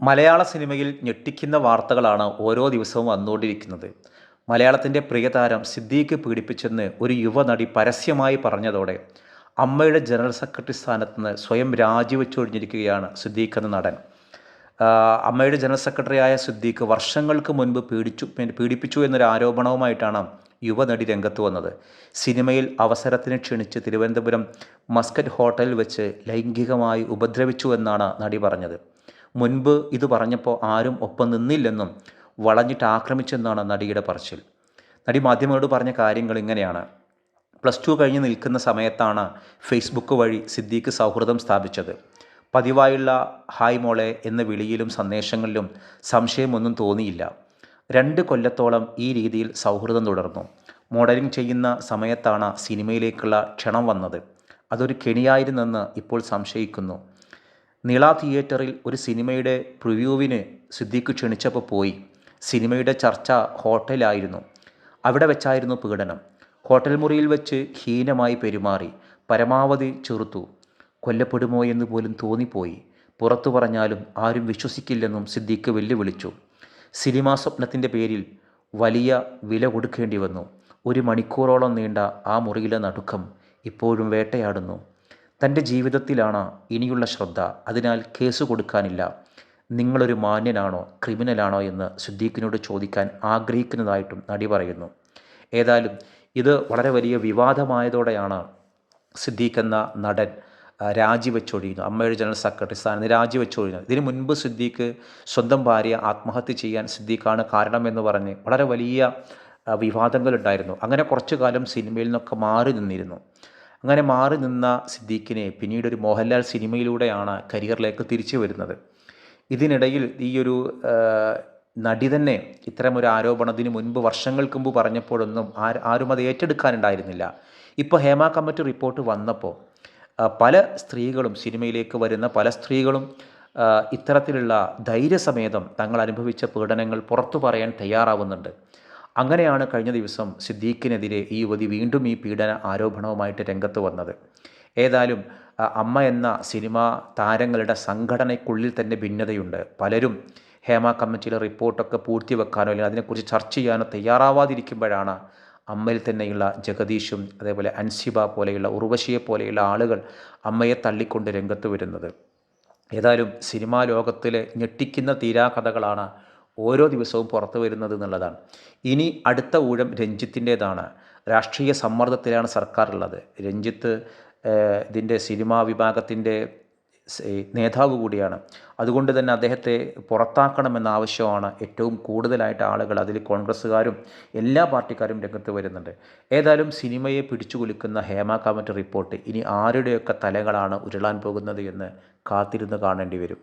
മലയാള സിനിമയിൽ ഞെട്ടിക്കുന്ന വാർത്തകളാണ് ഓരോ ദിവസവും വന്നുകൊണ്ടിരിക്കുന്നത്. മലയാളത്തിന്റെ പ്രിയതാരം സിദ്ദീഖ് പീഡിപ്പിച്ചെന്ന് ഒരു യുവനടി പരസ്യമായി പറഞ്ഞതോടെ അമ്മയുടെ ജനറൽ സെക്രട്ടറി സ്ഥാനത്ത് നിന്ന് സ്വയം രാജിവെച്ചൊഴിഞ്ഞിരിക്കുകയാണ് സിദ്ദീഖ് എന്ന നടൻ. അമ്മയുടെ ജനറൽ സെക്രട്ടറിയായ സിദ്ദീഖ് വർഷങ്ങൾക്ക് മുൻപ് പീഡിച്ചു പീഡിപ്പിച്ചു എന്നൊരു ആരോപണവുമായിട്ടാണ് യുവനടി രംഗത്ത് വന്നത്. സിനിമയിൽ അവസരത്തിന് ക്ഷണിച്ച് തിരുവനന്തപുരം മസ്കറ്റ് ഹോട്ടലിൽ വെച്ച് ലൈംഗികമായി ഉപദ്രവിച്ചു എന്നാണ് നടി പറഞ്ഞത്. മുൻപ് ഇത് പറഞ്ഞപ്പോൾ ആരും ഒപ്പം നിന്നില്ലെന്നും വളഞ്ഞിട്ട് ആക്രമിച്ചെന്നാണ് നടിയുടെ പറച്ചിൽ. നടി മാധ്യമങ്ങളോട് പറഞ്ഞ കാര്യങ്ങൾ ഇങ്ങനെയാണ്. പ്ലസ് ടു കഴിഞ്ഞ് നിൽക്കുന്ന സമയത്താണ് ഫേസ്ബുക്ക് വഴി സിദ്ദീഖ് സൗഹൃദം സ്ഥാപിച്ചത്. പതിവായുള്ള ഹായ് മോളെ എന്ന വിളിയിലും സന്ദേശങ്ങളിലും സംശയമൊന്നും തോന്നിയില്ല. രണ്ട് കൊല്ലത്തോളം ഈ രീതിയിൽ സൗഹൃദം തുടർന്നു. മോഡലിംഗ് ചെയ്യുന്ന സമയത്താണ് സിനിമയിലേക്കുള്ള ക്ഷണം വന്നത്. അതൊരു കെണിയായിരുന്നെന്ന് ഇപ്പോൾ സംശയിക്കുന്നു. നിള തിയേറ്ററിൽ ഒരു സിനിമയുടെ പ്രിവ്യൂവിന് സിദ്ദിഖ് ക്ഷണിച്ചപ്പോൾ പോയി. സിനിമയുടെ ചർച്ച ഹോട്ടലായിരുന്നു. അവിടെ വെച്ചായിരുന്നു പീഡനം. ഹോട്ടൽ മുറിയിൽ വെച്ച് ഹീനമായി പെരുമാറി. പരമാവധി ചെറുത്തു. കൊല്ലപ്പെടുമോ എന്ന് പോലും തോന്നിപ്പോയി. പുറത്തു പറഞ്ഞാലും ആരും വിശ്വസിക്കില്ലെന്നും സിദ്ദീഖ് വെല്ലുവിളിച്ചു. സിനിമാ സ്വപ്നത്തിന്റെ പേരിൽ വലിയ വില കൊടുക്കേണ്ടി വന്നു. ഒരു മണിക്കൂറോളം നീണ്ട ആ മുറിയിലെ നടുക്കം ഇപ്പോഴും വേട്ടയാടുന്നു. തന്റെ ജീവിതത്തിലാണ് ഇനിയുള്ള ശ്രദ്ധ. അതിനാൽ കേസ് കൊടുക്കാനില്ല. നിങ്ങളൊരു മാന്യനാണോ ക്രിമിനലാണോ എന്ന് സിദ്ദീഖിനോട് ചോദിക്കാൻ ആഗ്രഹിക്കുന്നതായിട്ടും നടി പറയുന്നു. ഏതായാലും ഇത് വളരെ വലിയ വിവാദമായതോടെയാണ് സിദ്ദീഖ് എന്ന നടൻ രാജിവെച്ചൊഴിയുന്നു അമ്മയുടെ ജനറൽ സെക്രട്ടറി സ്ഥാനത്ത് രാജിവെച്ചൊഴിയുന്നു ഇതിനു മുൻപ് സിദ്ദീഖ് സ്വന്തം ഭാര്യ ആത്മഹത്യ ചെയ്യാൻ സിദ്ദീഖാണ് കാരണമെന്ന് പറഞ്ഞ് വളരെ വലിയ വിവാദങ്ങളുണ്ടായിരുന്നു. അങ്ങനെ കുറച്ചു കാലം സിനിമയിൽ നിന്നൊക്കെ മാറി നിന്നിരുന്നു. അങ്ങനെ മാറി നിന്ന സിദ്ദീഖിനെ പിന്നീട് ഒരു മോഹൻലാൽ സിനിമയിലൂടെയാണ് കരിയറിലേക്ക് തിരിച്ചു വരുന്നത്. ഇതിനിടയിൽ ഈ ഒരു നടി തന്നെ ഇത്തരമൊരു ആരോപണത്തിന് മുൻപ് വർഷങ്ങൾക്ക് മുമ്പ് പറഞ്ഞപ്പോഴൊന്നും ആര് അത് ഏറ്റെടുക്കാനുണ്ടായിരുന്നില്ല. ഇപ്പോൾ ഹേമ കമ്മിറ്റി റിപ്പോർട്ട് വന്നപ്പോൾ പല സ്ത്രീകളും സിനിമയിലേക്ക് വരുന്ന പല സ്ത്രീകളും ഇത്തരത്തിലുള്ള ധൈര്യസമേതം തങ്ങൾ അനുഭവിച്ച പീഡനങ്ങൾ പുറത്തു പറയാൻ തയ്യാറാവുന്നുണ്ട്. അങ്ങനെയാണ് കഴിഞ്ഞ ദിവസം സിദ്ദീഖിനെതിരെ ഈ യുവതി വീണ്ടും ഈ പീഡന ആരോപണവുമായിട്ട് രംഗത്ത് വന്നത്. ഏതായാലും അമ്മ എന്ന സിനിമാ താരങ്ങളുടെ സംഘടനയ്ക്കുള്ളിൽ തന്നെ ഭിന്നതയുണ്ട്. പലരും ഹേമ കമ്മിറ്റിയിലെ റിപ്പോർട്ടൊക്കെ പൂർത്തിവെക്കാനോ അല്ലെങ്കിൽ അതിനെക്കുറിച്ച് ചർച്ച ചെയ്യാനോ തയ്യാറാവാതിരിക്കുമ്പോഴാണ് അമ്മയിൽ തന്നെയുള്ള ജഗദീഷും അതേപോലെ അൻസിബ പോലെയുള്ള ഉർവശിയെ പോലെയുള്ള ആളുകൾ അമ്മയെ തള്ളിക്കൊണ്ട് രംഗത്ത് വരുന്നത്. ഏതായാലും സിനിമാ ലോകത്തിലെ ഞെട്ടിക്കുന്ന തീരാകഥകളാണ് ഓരോ ദിവസവും പുറത്തു വരുന്നത് എന്നുള്ളതാണ്. ഇനി അടുത്ത ഊഴം രഞ്ജിത്തിന്റേതാണ്. രാഷ്ട്രീയ സമ്മർദ്ദത്തിലാണ് സർക്കാർ ഉള്ളത് രഞ്ജിത്ത് ഇതിന്റെ സിനിമാ വിഭാഗത്തിന്റെ നേതാവ് കൂടിയാണ്. അതുകൊണ്ട് തന്നെ അദ്ദേഹത്തെ പുറത്താക്കണമെന്ന ആവശ്യമാണ് ഏറ്റവും കൂടുതലായിട്ട് ആളുകൾ അതിൽ കോൺഗ്രസ്സുകാരും എല്ലാ പാർട്ടിക്കാരും രംഗത്ത് വരുന്നുണ്ട്. ഏതായാലും സിനിമയെ പിടിച്ചു കുലുക്കുന്ന ഹേമ കമ്മിറ്റി റിപ്പോർട്ട്. ഇനി ആരുടെയൊക്കെ തലകളാണ് ഉരുളാൻ പോകുന്നത് എന്ന് കാത്തിരുന്ന് കാണേണ്ടി വരും.